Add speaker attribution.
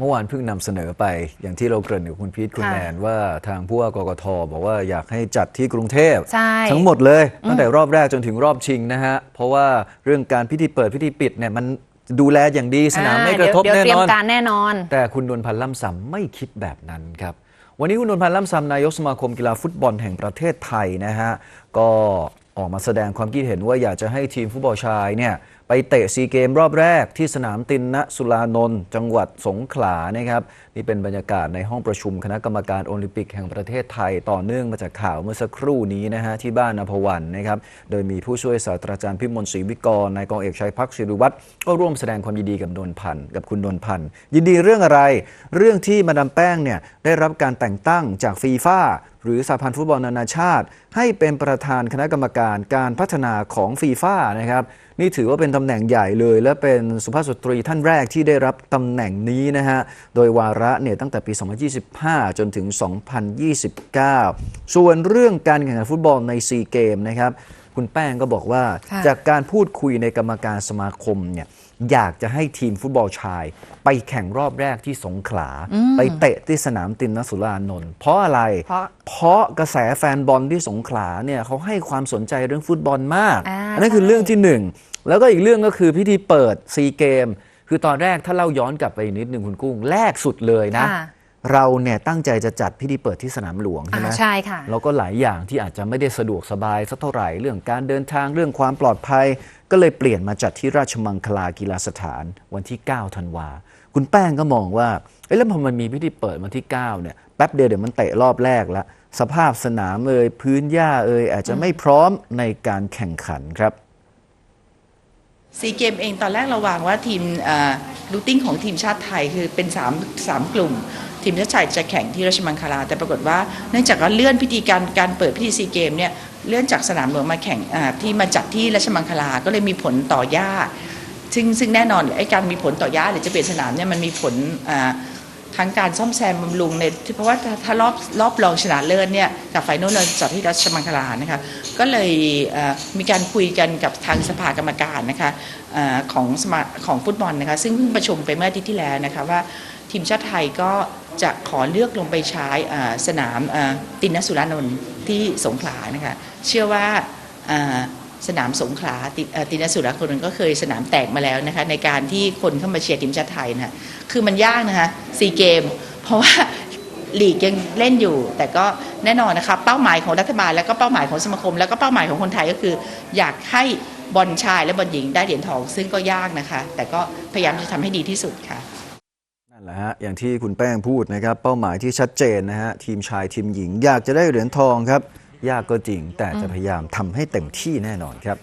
Speaker 1: เมื่อวานเพิ่งนำเสนอไป อย่างที่เราเกริ่นกับคุณพีทคุณ
Speaker 2: ค่ะ
Speaker 1: แนนว่าทางผู้ว่ากกทบอกว่าอยากให้จัดที่กรุงเทพ
Speaker 2: ใช่
Speaker 1: ทั้งหมดเลยตั้งแต่รอบแรกจนถึงรอบชิงนะฮะ เพราะว่าเรื่องการพิธีเปิดพิธีปิดเนี่ยมันดูแลอย่างดีสนามไม่กระทบ
Speaker 2: เดี๋ยว
Speaker 1: แน่
Speaker 2: เตรีย
Speaker 1: น
Speaker 2: ม
Speaker 1: อน
Speaker 2: การแน่นอน
Speaker 1: แต่คุณนวลพันธ์ล่ำซำไม่คิดแบบนั้นครับ วันนี้คุณนวลพันธ์ล่ำซำนายกสมาคมกีฬาฟุตบอลแห่งประเทศไทยนะฮะก็ ออกมาแสดงความคิดเห็นว่าอยากจะให้ทีมฟุตบอลชายเนี่ยไปเตะซีเกมรอบแรกที่สนามตินนะสุรานนท์จังหวัดสงขลานะครับนี่เป็นบรรยากาศในห้องประชุมคณะกรรมการโอลิมปิกแห่งประเทศไทยต่อเนื่องมาจากข่าวเมื่อสักครู่นี้นะฮะที่บ้านนภวันนะครับโดยมีผู้ช่วยศาสตราจารย์พิมลศรีวิกรนายกองเอกชัยพักศิริวัตรก็ร่วมแสดงความยินดีกับนนพันธ์กับคุณนนพันธ์ยินดีเรื่องอะไร เรื่องที่มาดามแป้งเนี่ยได้รับการแต่งตั้งจากฟีฟ่า หรือสหพันธ์ฟุตบอลนานาชาติ ให้เป็นประธานคณะกรรมการการพัฒนาของฟีฟ่านะครับนี่ถือว่าเป็นตำแหน่งใหญ่เลย และเป็นสุภาพสตรีท่านแรกที่ได้รับตำแหน่งนี้นะฮะโดยวาระเนี่ยตั้งแต่ปี 2025 จนถึง 2029 ส่วนเรื่องการแข่งขันฟุตบอลในซีเกมนะครับ คุณแป้งก็บอกว่า
Speaker 2: ค่ะ
Speaker 1: จากการพูดคุยในกรรมการสมาคมเนี่ยอยากจะให้ทีมฟุตบอลชาย ไปแข่งรอบแรกที่สงขลา ไปเตะที่สนามตินนสุรานนท์เพราะอะไร
Speaker 2: เพราะ
Speaker 1: เพราะกระแสแฟนบอลที่สงขลาเนี่ยเขาให้ความสนใจเรื่องฟุตบอลมาก
Speaker 2: อ่า
Speaker 1: อันนั้นคือ
Speaker 2: ใช่
Speaker 1: เรื่องที่หนึ่งแล้วก็อีกเรื่องก็คือพิธีเปิดซีเกม คือตอนแรกถ้าเล่าย้อนกลับไปอีกนิดหนึ่งคุณกุ้งแรกสุดเลยนะ
Speaker 2: ค่ะ
Speaker 1: เราเนี่ยตั้งใจจะจัดพิธีเปิดที่สนามหลวงใช่ไหม
Speaker 2: อ่าใช่ค่ะ
Speaker 1: แล้วก็หลายอย่างที่อาจจะไม่ได้สะดวกสบายสักเท่าไหร่เรื่องการเดินทางเรื่องความปลอดภัย ก็เลยเปลี่ยนมาจัดที่ราชมังคลากีฬาสถานวันที่ 9 ธันวา คุณแป้งก็มองว่าเอ้ยแล้วพอมันมีพิธีเปิดวันที่ 9 เนี่ยแป๊บเดียวเดี๋ยวมันเตะรอบแรกแล้วสภาพสนามเอ่ยพื้นหญ้าเอ่ยอาจจะไม่พร้อมในการแข่งขันครับ
Speaker 3: ซีเกมเองตอนแรกเราวางว่าทีมรูติ้งของทีมชาติไทยคือเป็น3 3กลุ่ม ทีมชาติไทยจะแข่งที่ราชมังคลา แต่ปรากฏว่าเนื่องจากว่าเลื่อนพิธีการการเปิดพิธีซีเกมเนี่ยเลื่อนจากสนามหลวงมาแข่งที่มาจัดที่ราชมังคลา ก็เลยมีผลต่อหญ้าซึ่งซึ่งแน่นอนไอ้การมีผลต่อหญ้าหรือจะเปลี่ยนสนามเนี่ยมันมีผลทั้งการซ่อมแซมบำรุงในเพราะว่าถ้าถารอบรอบรองชนะเลิศเนี่ยกับไฟนอลเราจัดที่ราชมังคลานะคะก็เลยมีการคุยกันกับทางสภากรรมการนะคะอ่อของสมาของฟุตบอลนะคะซึ่งเพิ่งประชุมไปเมื่ออาทิตย์ที่แล้วนะคะว่า ทีมชาติไทยก็จะขอเลือกลงไปใช้สนามตินนสุรานนท์ที่สงขลานะคะเชื่อว่าสนามสงขลาติเอ่อตินสุรานนท์ก็เคยสนามแตกมาแล้วนะคะในการที่คนเข้ามาเชียร์ทีมชาติไทยนะคะคือมันยากนะคะซีเกม เพราะว่าลีกยังเล่นอยู่ แต่ก็แน่นอนนะคะเป้าหมายของรัฐบาลแล้วก็เป้าหมายของสมาคม แล้วก็เป้าหมายของคนไทยก็คือ อยากให้บอลชายและบอลหญิงได้เหรียญทองซึ่งก็ยากนะคะ แต่ก็พยายามจะทำให้ดีที่สุดค่ะ
Speaker 1: แหละฮะอย่างที่คุณแป้งพูดนะครับ เป้าหมายที่ชัดเจนนะฮะทีมชายทีมหญิง อยากจะได้เหรียญทองครับ ยากก็จริงแต่จะพยายามทำให้เต็มที่แน่นอนครับ